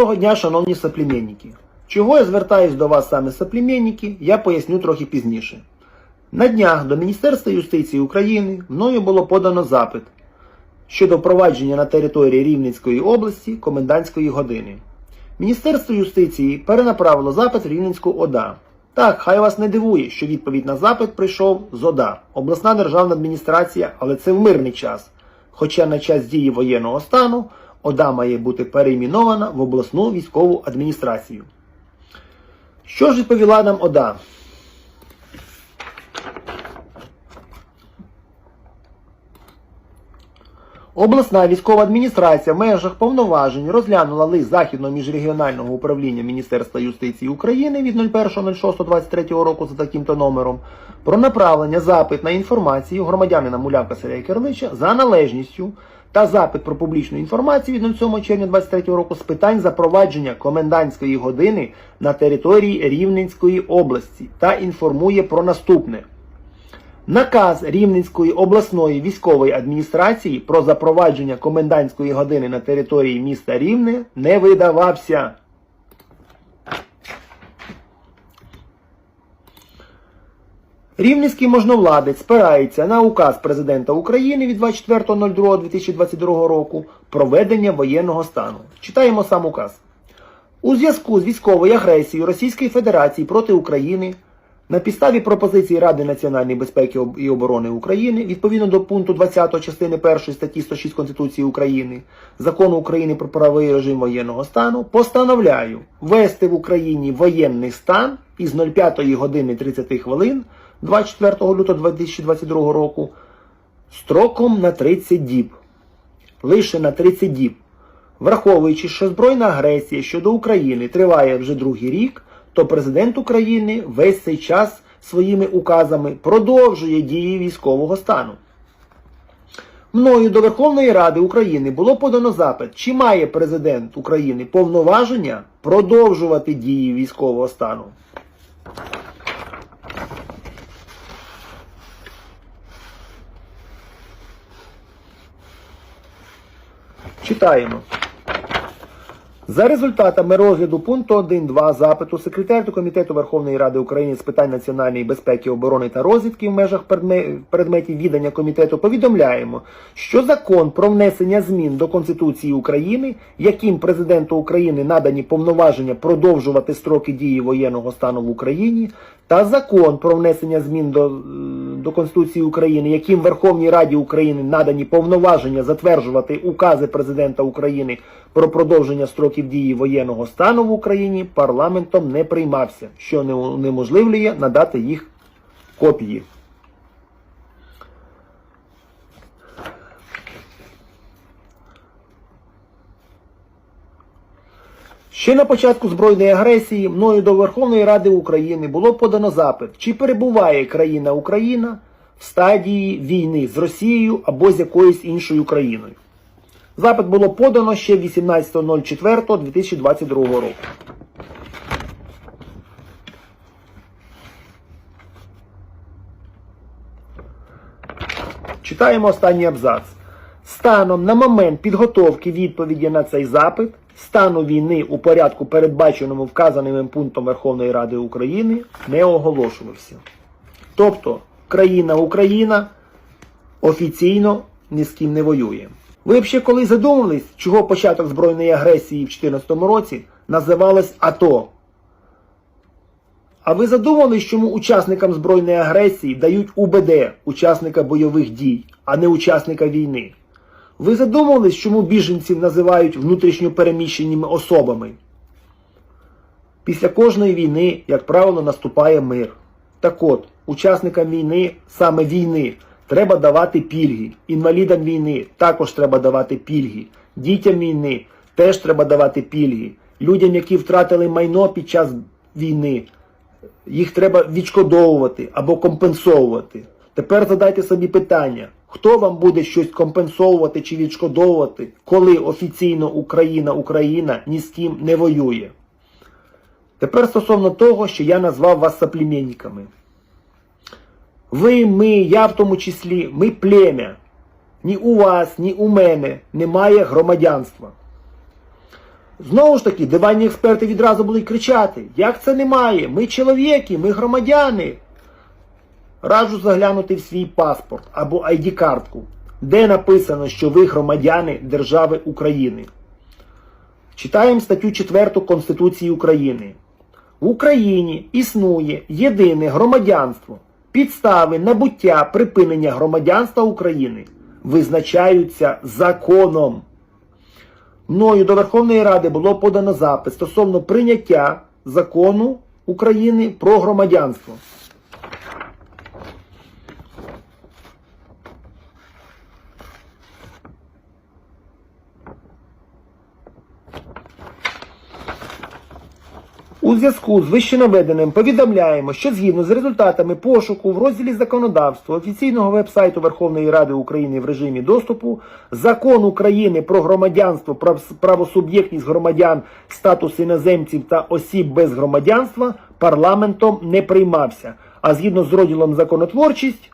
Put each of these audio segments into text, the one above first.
Доброго дня, шановні соплеменники. Чого я звертаюсь до вас саме соплеменники, я поясню трохи пізніше. На днях до Міністерства юстиції України мною було подано запит щодо впровадження на території Рівненської області комендантської години. Міністерство юстиції перенаправило запит в Рівненську ОДА. Так, хай вас не дивує, що відповідь на запит прийшов з ОДА, обласна державна адміністрація, але це в мирний час. Хоча на час дії воєнного стану ОДА має бути перейменована в обласну військову адміністрацію. Що ж відповіла нам ОДА? Обласна військова адміністрація в межах повноважень розглянула лист Західного міжрегіонального управління Міністерства юстиції України від 01.06.23 року за таким-то номером про направлення запит на інформацію громадянина Мулявка Сергія Кирлича за належністю та запит про публічну інформацію від 07 червня 23 року з питань запровадження комендантської години на території Рівненської області та інформує про наступне. Наказ Рівненської обласної військової адміністрації про запровадження комендантської години на території міста Рівне не видавався. Рівненський можновладець спирається на указ президента України від 24.02.2022 року про введення воєнного стану. Читаємо сам указ. У зв'язку з військовою агресією Російської Федерації проти України на підставі пропозиції Ради національної безпеки і оборони України відповідно до пункту 20 частини 1 статті 106 Конституції України, Закону України про правовий режим воєнного стану, постановляю ввести в Україні воєнний стан із 05 години 30 хвилин 24 лютого 2022 року строком на 30 діб. Лише на 30 діб. Враховуючи, що збройна агресія щодо України триває вже другий рік, то президент України весь цей час своїми указами продовжує дії військового стану. Мною до Верховної Ради України було подано запит, чи має президент України повноваження продовжувати дії військового стану. Читаємо. За результатами розгляду пункту 1.2 запиту секретарю Комітету Верховної Ради України з питань національної безпеки, оборони та розвідки в межах предметів відання комітету повідомляємо, що закон про внесення змін до Конституції України, яким президенту України надані повноваження продовжувати строки дії воєнного стану в Україні, та закон про внесення змін до, до Конституції України, яким Верховній Раді України надані повноваження затверджувати укази президента України про продовження строків дії воєнного стану в Україні, парламентом не приймався, що не унеможливлює надати їх копії. Ще на початку збройної агресії мною до Верховної Ради України було подано запит, чи перебуває країна Україна в стадії війни з Росією або з якоюсь іншою країною. Запит було подано ще 18.04.2022 року. Читаємо останній абзац. Станом на момент підготовки відповіді на цей запит стану війни у порядку, передбаченому вказаним пунктом Верховної Ради України, не оголошувався. Тобто країна Україна офіційно ні з ким не воює. Ви б ще коли задумались, чого початок збройної агресії в 2014 році називалось АТО? А ви задумались, чому учасникам збройної агресії дають УБД, учасника бойових дій, а не учасника війни? Ви задумались, чому біженців називають внутрішньо переміщеними особами? Після кожної війни, як правило, наступає мир. Так от, учасникам війни, саме війни, треба давати пільги. Інвалідам війни також треба давати пільги. Дітям війни теж треба давати пільги. Людям, які втратили майно під час війни, їх треба відшкодовувати або компенсовувати. Тепер задайте собі питання, хто вам буде щось компенсовувати чи відшкодовувати, коли офіційно Україна Україна ні з ким не воює. Тепер стосовно того, що я назвав вас соплеменниками. Ви, ми, я в тому числі, ми плем'я. Ні у вас, ні у мене немає громадянства. Знову ж таки, диванні експерти відразу будуть кричати: як це немає? Ми чоловіки, ми громадяни. Раджу заглянути в свій паспорт або ID-картку, де написано, що ви громадяни держави України. Читаємо статтю 4 Конституції України. В Україні існує єдине громадянство. Підстави набуття припинення громадянства України визначаються законом. Мною до Верховної Ради було подано запит стосовно прийняття закону України про громадянство. У зв'язку з вищенаведеним повідомляємо, що згідно з результатами пошуку в розділі законодавства офіційного веб-сайту Верховної Ради України в режимі доступу Закон України про громадянство, прав- правосуб'єктність громадян, статус іноземців та осіб без громадянства парламентом не приймався. А згідно з розділом законотворчість,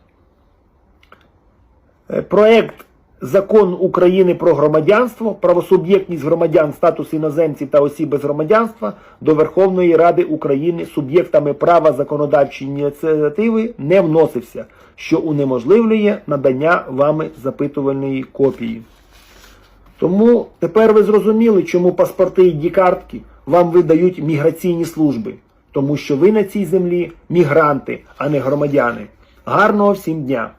Е, Проект Закон України про громадянство, правосуб'єктність громадян, статус іноземців та осіб без громадянства до Верховної Ради України суб'єктами права законодавчої ініціативи не вносився, що унеможливлює надання вами запитувальної копії. Тому тепер ви зрозуміли, чому паспорти і дікартки вам видають міграційні служби, тому що ви на цій землі мігранти, а не громадяни. Гарного всім дня!